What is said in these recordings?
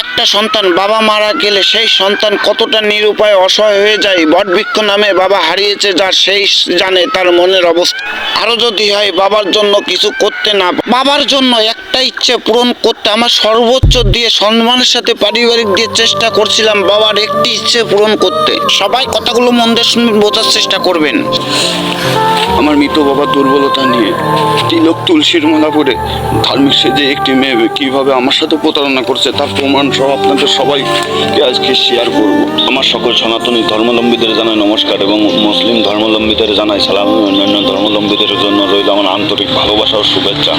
একটা সন্তান বাবা মারা গেলে সেই সন্তান কতটা নিরুপায়, অসহায় হয়ে যায় বটবৃক্ষ নামে বাবা হারিয়েছে যার সেই জানে তার মনের অবস্থা। আরও যদি হয়, বাবার জন্য কিছু করতে না বাবার জন্য একটা ইচ্ছে পূরণ করতে আমার সর্বোচ্চ দিয়ে সম্মানের সাথে পারিবারিক দিয়ে চেষ্টা করছিলাম, বাবার একটি ইচ্ছে পূরণ করতে। সবাই কথাগুলো মন দিয়ে শুনবেন বোঝার চেষ্টা করবেন। আমার মৃত বাবার দুর্বলতা নিয়ে তিলক তুলসীর মালা পরে ধার্মিক সেজে একটি মেয়ে কীভাবে আমার সাথে প্রতারণা করছে, তার প্রমাণ সহ আপনাদের সবাইকে আজকে শেয়ার করব। আমার সকল সনাতনী ধর্মাবলম্বীদের জানাই নমস্কার এবং মুসলিম ধর্মাবলম্বীদের জানাই সালাম অন্যান্য ধর্মাবলম্বীদের জন্য রইল আমার আন্তরিক ভালোবাসা ও শুভেচ্ছা।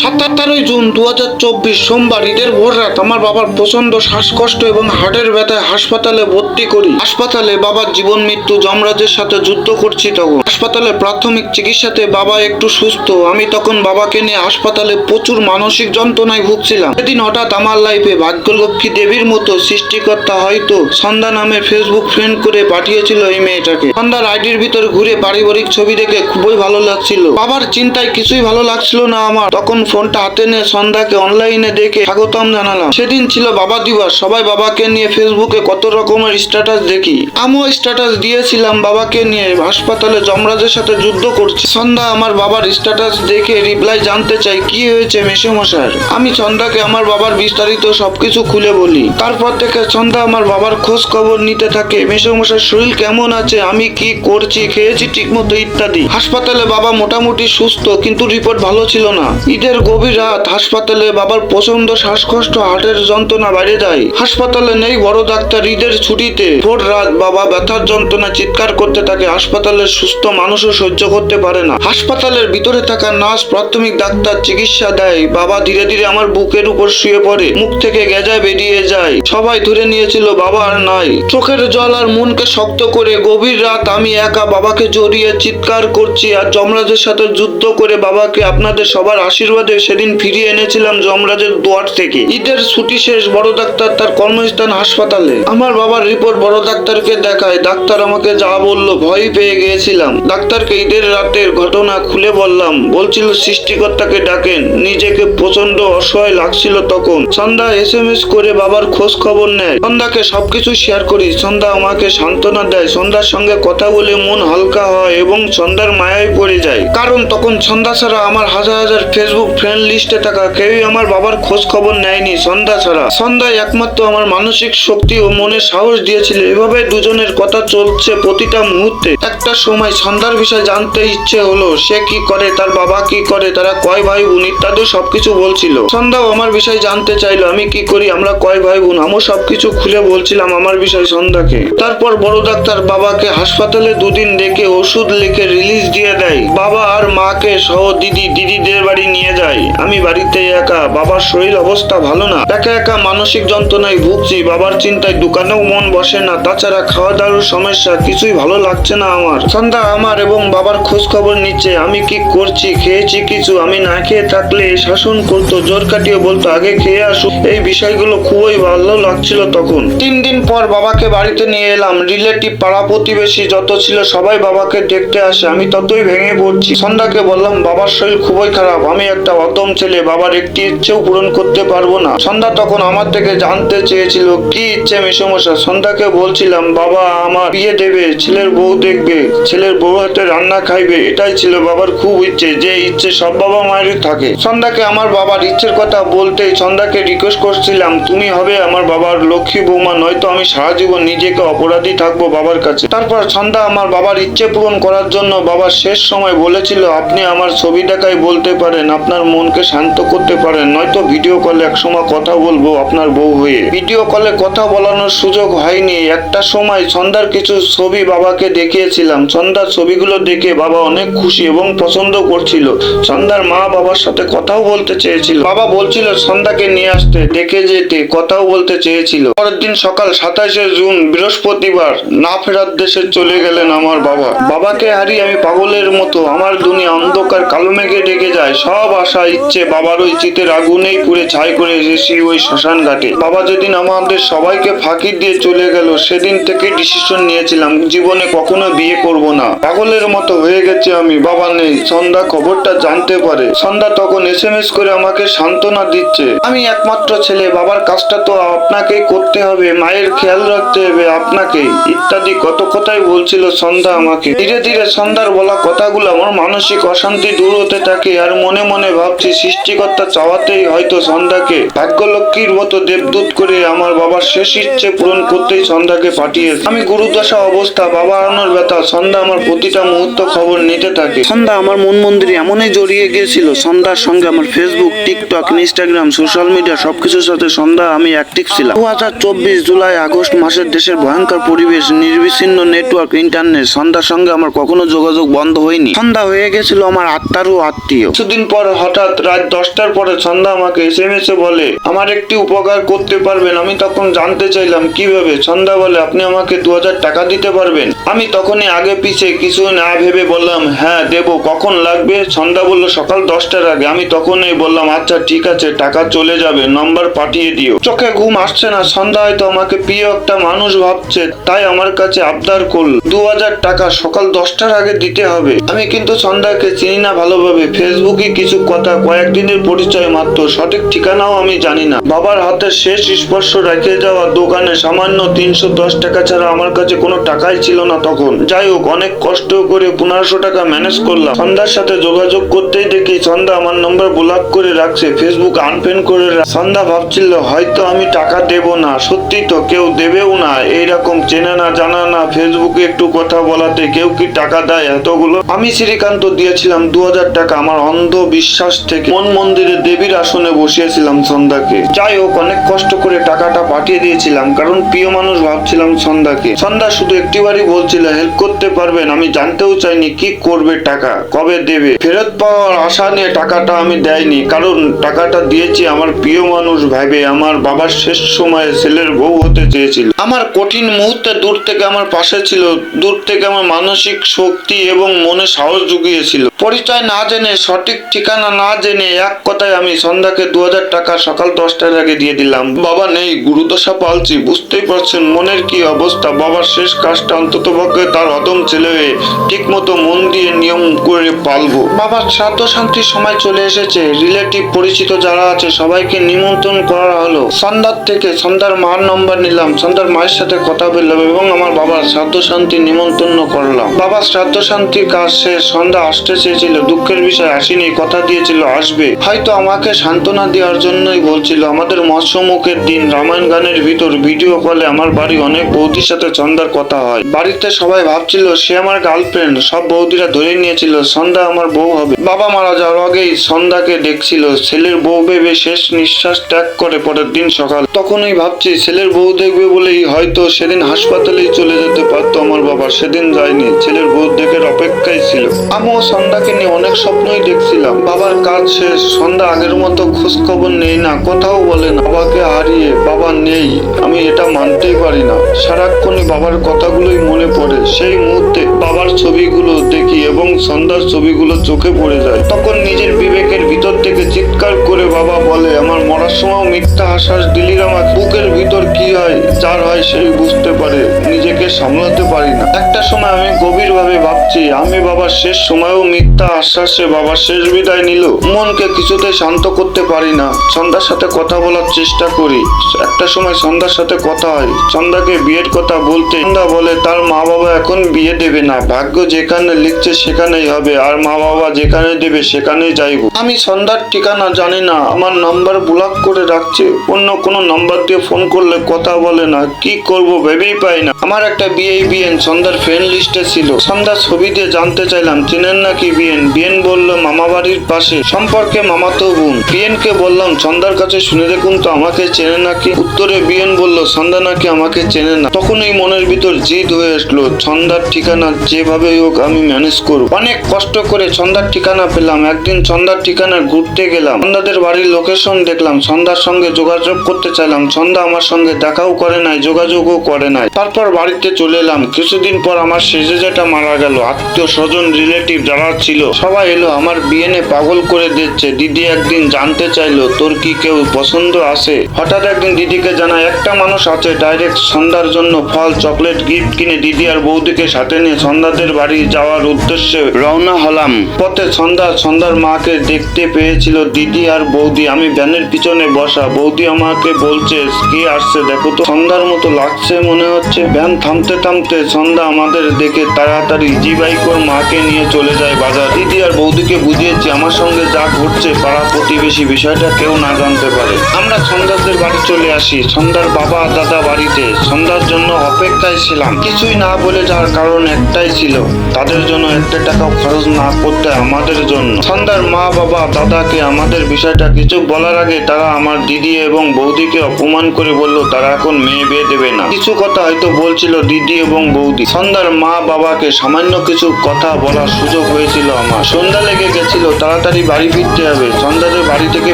সাতাত্তরই জুন দু হাজার চব্বিশ সোমবার, ঈদের ভোর রাত আমার বাবার প্রচণ্ড শ্বাসকষ্ট এবং হার্টের ব্যথায় হাসপাতালে ভর্তি করি। হাসপাতালে বাবার জীবন মৃত্যু যমরাজের সাথে যুদ্ধ করছি তখন। হাসপাতালে প্রাথমিক চিকিৎসাতে বাবা একটু সুস্থ। আমি তখন বাবাকে নিয়ে হাসপাতালে প্রচুর মানসিক যন্ত্রণায় ভুগছিলাম। সেদিন হঠাৎ আমার লাইফে ভাগ্যলক্ষ্মী দেবীর মতো সৃষ্টিকর্তা হয়তো সন্ধ্যা নামে ফেসবুক ফ্রেন্ড করে পাঠিয়েছিল এই মেয়েটাকে। সন্ধ্যার আইডির ভিতর ঘুরে পারিবারিক ছবি দেখে খুবই ভালো লাগছিল। বাবার চিন্তায় কিছুই ভালো লাগছিল না আমার। তখন ফোনটা হাতে নিয়ে সন্ধ্যাকে অনলাইনে দেখে স্বাগতম জানালাম। সেদিন ছিল বাবা দিবস। সবাই বাবাকে নিয়ে ফেসবুকে কত রকমের স্ট্যাটাস দেখি। আমিও স্ট্যাটাস দিয়েছিলাম বাবাকে নিয়ে। হাসপাতালে যমরাজের সাথে যুদ্ধ করছে। সন্ধ্যা আমার বাবার স্ট্যাটাস দেখে রিপ্লাই জানতে চাই, কি হয়েছে মেসেমশার আমি সন্ধ্যাকে আমার বাবার বিস্তারিত সবকিছু খুলে বলি। তারপর থেকে সন্ধ্যা আমার বাবার খোঁজ খবর নিতে থাকে মেসেমশার শরীর কেমন আছে, আমি কি করছি, খেয়েছি ঠিকমতো ইত্যাদি। হাসপাতালে বাবা মোটামুটি সুস্থ, কিন্তু রিপোর্ট ভালো ছিল না। ঈদের গভীর রাত হাসপাতালে বাবার প্রচণ্ড শ্বাসকষ্ট, হার্টের যন্ত্রণা বেড়ে যায়। হাসপাতালে নেই বড় ডাক্তার, ঈদের ছুটিতে ভোর রাত বাবা ব্যথার যন্ত্রণা চিৎকার করতে থাকে। হাসপাতালের সুস্থ মানুষও সহ্য করতে পারে না। হাসপাতালের ভিতরে থাকা নার্স প্রাথমিক ডাক্তার চিকিৎসা দেয়। বাবা ধীরে ধীরে আমার বুকের উপর শুয়ে পড়ে। মুখ থেকে গেজায় বেরিয়ে যায়। সবাই ধরে নিয়েছিল, বাবা আর নাই। চোখের জল আর মনকে শক্ত করে গভীর রাত আমি একা বাবাকে জড়িয়ে চিৎকার করছি আর যমরাজের সাথে যুদ্ধ করে বাবাকে আপনাদের সবার আশীর্বাদে সেদিন ফিরিয়ে এনেছিলাম যমরাজের দুয়ার থেকে। ঈদের ছুটি শেষ, বড় ডাক্তার তার কর্মস্থান হাসপাতালে। আমার বাবার রিপোর্ট বড় ডাক্তারকে দেখায়। ডাক্তার আমাকে যা বলল, ভয় পেয়ে গিয়েছিলাম। ডাক্তারকে ঈদের রাতের ঘটনা খুলে বললাম। বলছিল, সৃষ্টিকর্তাকে ডাকেন। নিজেকে প্রচণ্ড অসহায় লাগছিল তখন। সন্ধ্যা এস এম এস করে বাবার খোঁজ খবর নেয়। সন্ধ্যাকে সবকিছু শেয়ার করি। সন্ধ্যা আমাকে সান্ত্বনা দেয়। সন্ধ্যার সঙ্গে কথা বলে মন হালকা হয় এবং সন্ধ্যার মায়ায় পড়ে যায়। কারণ তখন সন্ধ্যা ছাড়া আমার হাজার হাজার ফেসবুক ফ্রেন্ড লিস্টে থাকা কেউই আমার বাবার খোঁজ খবর নেয়নি সন্ধ্যা ছাড়া। সন্ধ্যায় একমাত্র আমার মানসিক শক্তি ও মনে সাহস দিয়েছিল। এভাবে দুজনের কথা চলছে প্রতিটা মুহূর্তে। একটা সময় সন্ধ্যার বিষয়ে জানতে ইচ্ছে হলো, সে কি করে, তার বাবা কি করে, তারা কয় ভাই বোন ইত্যাদি সবকিছু বলছিল। সন্ধ্যাও আমার বিষয়ে জানতে চাইলো, আমি কি করি, আমরা কয় ভাই বোন, আমিও সবকিছু খুলে বলছিলাম আমার বিষয় সন্ধ্যাকে। তারপর বড় ডাক্তার বাবাকে হাসপাতালে দুদিন রেখে ওষুধ লিখে রিলিজ দিয়ে দেয়। বাবা আর মাকে সহ দিদি, দিদিদের বাড়ি নিয়ে যায়। আমি বাড়িতে একা, বাবার শরীর অবস্থা ভালো না। একা একা মানসিক যন্ত্রণায় ভুগছি, বাবার চিন্তায় দোকানেও মন বসে না। তাছাড়া খাওয়া দাওয়ার সমস্যা, কিছুই ভালো লাগছে না আমার। সন্ধ্যা আমার এবং বাবার খোঁজ খবর নিচ্ছে। আমি কি করছি? খেয়েছি কিছু? আমি না খেয়ে থাকলে শাসন করতো, জোর কাটিয়ে বলতো, আগে খেয়ে আসু। এই বিষয়গুলো খুবই ভালো লাগছিল তখন। তিন দিন পর বাবাকে বাড়িতে নিয়ে এলাম। রিলেটিভ, পাড়া প্রতিবেশী যত ছিল সবাই বাবাকে দেখতে আসে। আমি ততই ভেঙে পড়ছি। সন্ধ্যাকে বললাম, বাবার শরীর খুবই খারাপ। আমি একটা অদম ছেলে। বাবার একটি ইচ্ছেও পূরণ করতে পারব না। সন্ধ্যা তখন আমার থেকে জানতে চেয়েছিল, কি ইচ্ছে মেসমশা সন্ধ্যাকে বলছিলাম, বাবা, আমার বিয়ে দেবে। ছেলের বউ দেখবে। ছেলের বউ হাতে রান্না খাইবে, এটাই ছিল বাবার খুব ইচ্ছে, যে ইচ্ছে সব বাবা মায়েরই থাকে। সন্ধ্যাকে আমার বাবার ইচ্ছের কথা বলতেই সন্ধ্যাকে রিকোয়েস্ট করছিলাম, তুমি হবে আমার বাবার লক্ষ্মী বৌমা, নয়তো আমি সারা জীবন নিজেকে অপরাধী থাকব বাবার কাছে। তারপর সন্ধ্যা আমার বাবার ইচ্ছে পূরণ করার জন্য বাবার শেষ সময় বলেছিল, আপনি আমার ছবি দেখাই বলতে পারেন, আপনার মনকে শান্ত করতে পারেন, নয়তো ভিডিও কলে একসময় কথা বলব আপনার বউ হয়ে। ভিডিও কলে কথা বলানোর সুযোগ হয়নি। একটা সময় সন্ধ্যার কিছু ছবি বাবাকে দেখিয়েছিলাম। সন্ধ্যার ছবিগুলো দেখে বাবা অনেক খুশি এবং পছন্দ করছিল। সন্ধ্যার মা বাবার সাথে কথাও বলতে চেয়েছিল। বাবা বলছিল, সন্ধ্যাকে নিয়ে আসতে, দেখে যেতে, কথাও বলতে চেয়েছিল। পরের দিন সকাল সাতাশে জুন, বৃহস্পতিবার, না ফেরার দেশে চলে গেলেন আমার বাবা। বাবাকে হারিয়ে আমি পাগলের মতো, আমার দুনিয়া অন্ধকার, কালো মেঘে ডেকে যায়। সব আশা, ইচ্ছে বাবার ওই চিতের আগুনেই পুড়ে ছাই করে এসেছি ওই শ্মশান ঘাটে। বাবা যেদিন আমাদের সবাইকে ফাঁকি দিয়ে চলে গেল, সেদিন থেকে ডিসিশন নিয়েছিলাম, জীবনে কখনো বিয়ে করব না। পাগলের মতো হয়ে গেছে আমি, বাবা নেই। সন্ধ্যা খবরটা জানতে পারে। সন্ধ্যা তখন এস এম এস করে আমাকে সান্ত্বনা দিচ্ছে। আমি একমাত্র ছেলে, বাবার কাজটা তো আপনাকেই করতে হবে, মায়ের খেয়াল রাখতে হবে আপনাকে ইত্যাদি কত কথাই বলছিল সন্ধ্যা আমাকে। ধীরে ধীরে সন্ধ্যার বলা কথাগুলো আমার মানসিক অশান্তি দূর হতে থাকে আর মনে মনে ভাবছি সৃষ্টিকর্তা চাওয়াতেই হয়তো সন্ধ্যাকে ভাগ্যলক্ষ্মীর মতো দেবদূত করে আমার বাবার শেষ ইচ্ছে পূরণ করতেই সন্ধ্যাকে পাঠিয়েছে। আমি গুরুদশা অবস্থা, বাবা হারানোর ব্যথা, সন্ধ্যা আমার প্রতিটা মুহূর্ত খবর নিতে থাকে। সন্ধ্যা আমার মন মন্দিরে এমনই জড়িয়ে গিয়েছিল। সন্ধ্যার সঙ্গে আমার Facebook TikTok Instagram social media সবকিছুর সাথে সন্ধ্যা আমি অ্যাক্টিভ ছিলাম। দু হাজার চব্বিশ জুলাই, আগস্ট মাসের দেশের ভয়ঙ্কর পরিবেশ, নির্বিচ্ছিন্ন নেটওয়ার্ক ইন্টারনেট সন্ধ্যার সঙ্গে আমার কখনো যোগাযোগ বন্ধ হয়নি। সন্ধ্যা হয়ে গেছিল আমার আত্মারও আত্মীয়। কিছুদিন পর হঠাৎ রাত দশটার পরে সন্ধ্যা আমাকে এস এম এস এ বলে, আমার একটি উপকার করতে পারবেন, আমি তখন জানতে চাইলাম, কীভাবে? সন্ধ্যা বলে, আপনি আমাকে দু হাজার টাকা দিতে পারবেন? আমি তখনই আগে পিছে কিছু না ভেবে বললাম হ্যাঁ দেব, কখন লাগবে? সন্ধ্যা বলল, সকাল দশটার আগে। আমি তখনই বললাম আচ্ছা ঠিক আছে, টাকা চলে যাবে, নম্বর পাঠিয়ে দিও। চোখে ঘুম আসছে না সন্ধ্যা হয়তো আমাকে প্রিয় একটা মানুষ ভাবছে, তাই আমার কাছে আবদার করল, দু হাজার টাকা সকাল দশটার আগে দিতে হবে। আমি কিন্তু সন্ধ্যাকে চিনি না ভালোভাবে, ফেসবুকে কিছু কথা, কয়েকদিনের পরিচয় মাত্র, সঠিক ঠিকানাও আমি জানি না। বাবার হাতের শেষ স্পর্শ রেখে যাওয়া দোকানে সামান্য তিনশো দশ টাকা ছাড়া আমার কাছে কোনো টাকাই ছিল না তখন। যাই হোক, অনেক কষ্ট করে পনেরোশো টাকা ম্যানেজ করলাম। সন্ধ্যার সাথে যোগাযোগ করতেই দেখি সন্ধ্যা আমার নম্বর ব্লক করে রাখছে ফেসবুক আনফ্রেন্ড করে সন্ধ্যা ভাবছিল, হয়তো আমি টাকা দেব না, সত্যি তো কেউ দেবেও না, এইরকম চেনা না, জানা না ফেসবুকে একটু কথা বলাতে কেউ কি টাকা দেয় এতগুলো? আমি শ্রীকান্ত দিয়েছিলাম দু হাজার টাকা, আমার অন্ধ বিশ্বাস থেকে। মন মন্দিরে দেবীর আসনে বসিয়েছিলাম সন্ধ্যাকে। যাই হোক, অনেক কষ্ট করে টাকাটা পাঠিয়ে দিয়েছিলাম, কারণ প্রিয় মানুষ ভাবছিলাম সন্ধ্যাকে। সন্ধ্যা শুধু একটিবারই বলছিল হেল্প করতে পারবেন, আমি জানতেও চাইনি, কি করবে টাকা? কবে দেবে? ফেরত পাওয়ার আশা নিয়ে টাকাটা আমি দেয়নি, কারণ টাকাটা দিয়েছি আমার প্রিয় মানুষ ভাবে আমার বাবার শেষ সময়ে ছেলের বউ হতে চেয়েছিল। আমার কঠিন মুহূর্তে দূর থেকে আমার পাশে ছিল, দূর থেকে আমার মানসিক শক্তি এবং মনে সাহস জুগিয়েছিল। পরিচয় না জেনে, সঠিক ঠিকানা না জেনে এক কথায় আমি সন্ধ্যাকে দু হাজার টাকা সকাল দশটার আগে দিয়ে দিলাম। বাবা নেই, গুরুদশা পালছি, বুঝতেই পারছেন মনের কি অবস্থা। বাবার শেষ কাজটা অন্তত পক্ষে তার অদম ছেলে হয়ে ঠিক মতো মন দিয়ে নিয়ম করে পালবো। বাবার শ্রাদ্ধ শান্তির সময় চলে এসেছে। রিলেটিভ, পরিচিত যারা আছে, সবাইকে নিমন্ত্রণ করা হলো। সন্ধ্যার থেকে সন্ধ্যার মার নম্বর নিলাম। সন্ধ্যার মায়ের সাথে কথা বললাম এবং আমার বাবার শ্রাদ্ধ শান্তি নিমন্ত্রণ করলাম। বাবার শ্রাদ্ধ শান্তির কাজ শেষ। সন্ধ্যা আসতে চেয়েছিল। দুঃখের বিষয় আসেনি। কথা দিয়েছিল, আসবে। হয়তো আমাকে সান্ত্বনা দেওয়ার জন্যই বলছিল। আমাদের মৎস্যমুখের দিন, রামায়ণ গানের ভিতর, ভিডিও কলে আমার বাড়ি অনেক বৌদির সাথে সন্ধ্যার কথা হয়। বাড়িতে সবাই ভাবছিল, সে আমার গার্লফ্রেন্ড। সব বৌদিরা ধরে নিয়েছিল, সন্ধ্যা আমার বউ হবে। বাবা মারা যাওয়ার আগেই সন্ধ্যাকে দেখছিল, ছেলের বউ ভেবে শেষ নিঃশ্বাস ত্যাগ করে পরের দিন সকাল। তখনই ভাবছি, ছেলের বউ দেখবে বলেই হয়তো সেদিন হাসপাতালেই চলে যেতে পারতো আমার বাবা, সেদিন যায়নি। ছেলের বউ দেখে অপেক্ষায় ছিল। আমিও সন্ধ্যাকে নিয়ে অনেক স্বপ্নই দেখছিলাম। বাবার কাজ শেষ, সন্ধ্যা আগের মতো খোঁজ খবর নেই না, কোথাও বলে না। বাবাকে হারিয়ে বাবা নেই, আমি এটা মানতেই পারি না। সারাক্ষণই বাবার কথাগুলোই মনে পড়ে। সেই মুহূর্তে বাবার ছবিগুলো দেখি এবং সন্ধ্যার ছবিগুলো চোখে পড়ে যায়। তখন নিজের বিবেকের ভিতর থেকে চিৎকার করে বাবা বলে, আমার মরার সময় মিথ্যা আশ্বাস দিলি আমার বুকের ভিতর কি হয়, যার হয় সেই বুঝতে পারে। নিজেকে সামলাতে পারি না। একটা সময় আমি গভীর ভাবে ভাবছি, আমি বাবার শেষ সময়েও মিথ্যা আশ্বাসে বাবার শেষ বিদায় নিল। মনকে কিছুতে শান্ত করতে পারি না। সন্ধ্যার সাথে কথা বলার চেষ্টা করি। একটা সময় সন্ধ্যার সাথে কথা হয়। সন্ধ্যাকে বিয়ের কথা বলতে সন্ধ্যা বলে, তার মা বাবা এখন বিয়ে দেবে না। ভাগ্য যেখানে লিখছে সেখানেই হবে, আর মা বাবা যেখানে দেবে সেখানেই যাইব। আমি সন্ধ্যার ঠিকানা জানি না, আমার নাম্বার ব্লক করে রাখছে, অন্য কোনো নাম্বার দিয়ে ফোন করলে কথা বলে না, কি করব ভেবেই পাই না। আমার একটা বিয়ে বিএন সন্ধ্যার ফ্রেন্ড লিস্টে ছিল। সন্ধ্যার ছবি দিয়ে জানতে চাইলাম, চেনেন নাকি বিএন বিএন বলল, মামা বাড়ির পাশে, সম্পর্কে মামাতো বোন। বিএন কে বললাম, সন্ধ্যার কাছে শুনে দেখুন তো, আমাকে চেনে নাকি? উত্তরে বিএন বলল, সন্ধ্যা নাকি আমাকে চেনে না। তখনই মনের ভিতর জিদ হয়ে আসলো, সন্ধ্যার ঠিকানা যেভাবে হোক আমি ম্যানেজ করব। অনেক কষ্ট করে সন্ধ্যার ঠিকানা পেলাম, একদিন সন্ধ্যার ঠিকানা ঘুরতে গেলাম। সন্ধ্যাদের বাড়ির লোকেশন দেখলাম সন্ধ্যার সঙ্গে যোগাযোগ করতে চাইলাম সন্ধ্যা আমার সঙ্গে দেখাও করে নাই, যোগাযোগও করে নাই। তারপর বাড়িতে চলে এলাম। কিছুদিন পর আমার সেজে যেটা মারা গেল, আত্মীয় স্বজন রিলেটিভ যারা ছিল, সবাই এলো, আমার বিয়েনে পাগল করে দিচ্ছে, দিদি একদিন জানতে চাইলো, তোর কি কেউ পছন্দ আছে? হঠাৎ একদিন দিদিকে জানায় একটা মানুষ আছে ডাইরেক্ট সন্ধ্যার জন্য ফল, চকলেট গিফট কিনে দিদি আর বৌদিকে সাথে নিয়ে সন্ধ্যাদের বাড়ি যাওয়ার উদ্দেশ্যে রওনা হলাম। পথে সন্ধ্যা, সন্ধ্যার মাকে দেখতে পেয়েছিল দিদি আর বৌদি। আমি ভ্যানের পিছনে বসা। বৌদি আমাকে বলছে, কে আসছে? দেখো তো, সন্ধ্যার মতো লাগছে মনে হচ্ছে। ভ্যান থামতে থামতে সন্ধ্যা আমাদের দেখে তাড়াতাড়ি জি বাইক ওর মাকে নিয়ে চলে যায় বাজার। দিদি আর বৌদিকে বুঝিয়েছি, আমার সঙ্গে যা ঘটছে পাড়া প্রতিবেশী বিষয়টা কেউ না জানতে পারে। আমরা সন্ধ্যাদের বাড়ি চলে আসি। সন্ধ্যার বাবা, দাদা বাড়িতে। সন্ধ্যার জন্য অপেক্ষায় ছিলাম। কিছুই না বলে যাওয়ার কারণ একটাই ছিল। তাদের জন্য একটা টাকাও খরচ না করতে আমাদের জন্য। সন্ধ্যার মা বাবা দাদাকে আমাদের বিষয়টা কিছু বলার আগে তারা আমার দিদি এবং বৌদিকে অপমান করে বলল তারা এখন মেয়ে বিয়ে দেবে না। কিছু কথা হয়তো বলছিল দিদি এবং বৌদি। সন্ধ্যার মা বাবাকে সামান্য কিছু কথা বলার সুযোগ হয়েছিল আমার। সন্ধ্যা লেগে গেছিল তাড়াতাড়ি বাড়ি ফিরতে হবে। সন্ধ্যাদের বাড়ি থেকে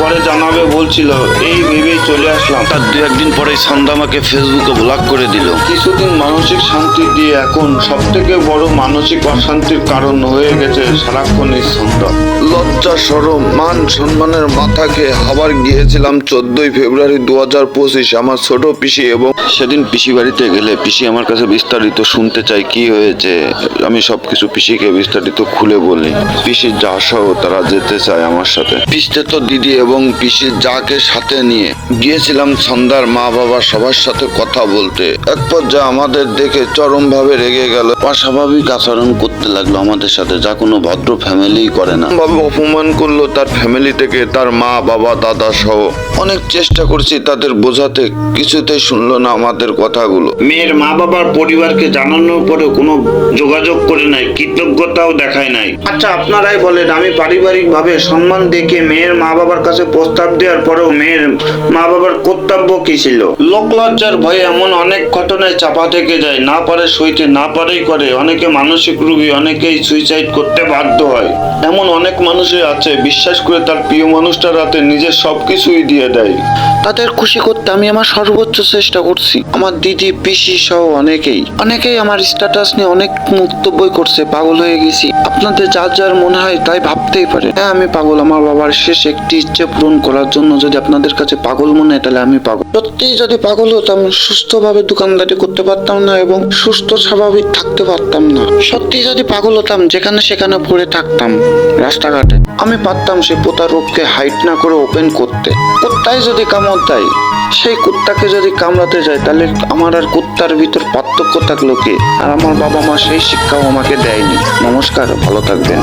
পরে জানাবে বলছিল এই ভেবেই চলে আসলাম। তার দু একদিন পরেই সন্ধ্যা আমাকে ফেসবুকে ব্লক করে দিল। কিছুদিন মানসিক শান্তি দিয়ে এখন সব থেকে বড় মানসিক অশান্তির কারণ হয়ে গেছে সারাক্ষণ এই লজ্জা সরম মান সম্মানের মাথাকে আবার গিয়েছিলাম চোদ্দই ফেব্রুয়ারি দু হাজার পঁচিশ আমার ছোট পিসি এবং সেদিন পিসি বাড়িতে গেলে পিসি আমার কাছে বিস্তারিত শুনতে চাই কি হয়েছে? আমি সবকিছু পিসিকে বিস্তারিত খুলে বলি। পিসির যা সহ তারা যেতে চায় আমার সাথে। পিসতে তো দিদি এবং পিসির যাকে সাথে নিয়ে গিয়েছিলাম সন্ধ্যার মা বাবা সবার সাথে কথা বলতে। এক পর্যায়ে আমাদের দেখে চরম ভাবে রেগে গেল। অস্বাভাবিক আচরণ করতে লাগল আমাদের সাথে যা কোনো ভদ্র ফ্যামিলি করে না। ভাবে অপমান করল তার ফ্যামিলি থেকে তার মা বাবা দাদা সহ। অনেক চেষ্টা করছি তাদের বোঝাতে কিছুতেই শুনলো না আমাদের কথাগুলো। মেয়ের মা বাবার পরিবারকে জানানোর পরেও কোনো যোগাযোগ করে নাই কৃতজ্ঞতাও দেখায় নাই। আচ্ছা আপনারাই বলেন আমি পারিবারিক ভাবে সম্মান দেখে মেয়ের মা বাবার কাছে প্রস্তাব দেওয়ার পরেও মেয়ের মা বাবার কর্তব্য কি ছিল? লোক লজ্জার ভয়ে এমন অনেক ঘটনায় চাপা থেকে যায় না পারে সইতে না পারেই করে। অনেকে মানসিক রোগী অনেকেই সুইসাইড করতে বাধ্য হয়। এমন অনেক মানুষই আছে, বিশ্বাস করে তার প্রিয় মানুষটার হাতে নিজের সবকিছুই দিয়ে দেয়। তাদের খুশি করতে আমি আমার সর্বোচ্চ চেষ্টা করছি। আমার দিদি, পিসি সহ অনেকেই। অনেকেই আমার স্ট্যাটাস নিয়ে অনেক বক্তব্যই করছে, পাগল হয়ে গেছি। আপনাদের যার যার মনে হয় তাই ভাবতেই পারে। হ্যাঁ আমি পাগল। আমার বাবার শেষ একটি ইচ্ছে পূরণ করার জন্য যদি আপনাদের কাছে পাগল মনে হয়, তাহলে আমি পাগল। সত্যিই যদি পাগল হতাম, সুস্থভাবে দোকানদারি করতে পারতাম না এবং সুস্থ স্বাভাবিক থাকতে পারতাম না। সত্যি যদি পাগল হতাম, যেখানে সেখানে পড়ে থাকতাম রাস্তাঘাটে, আমি পারতাম সে পোতা রোগকে হাইট না করে ওপেন করতে। কুত্তায় যদি কামড় দেয়, সেই কুত্তাকে যদি কামড়াতে যায়, তাহলে আমার আর কুত্তার ভিতর পার্থক্য থাকল কি? আর আমার বাবা মা সেই শিক্ষাও আমাকে দেয়নি। নমস্কার, ভালো থাকবেন।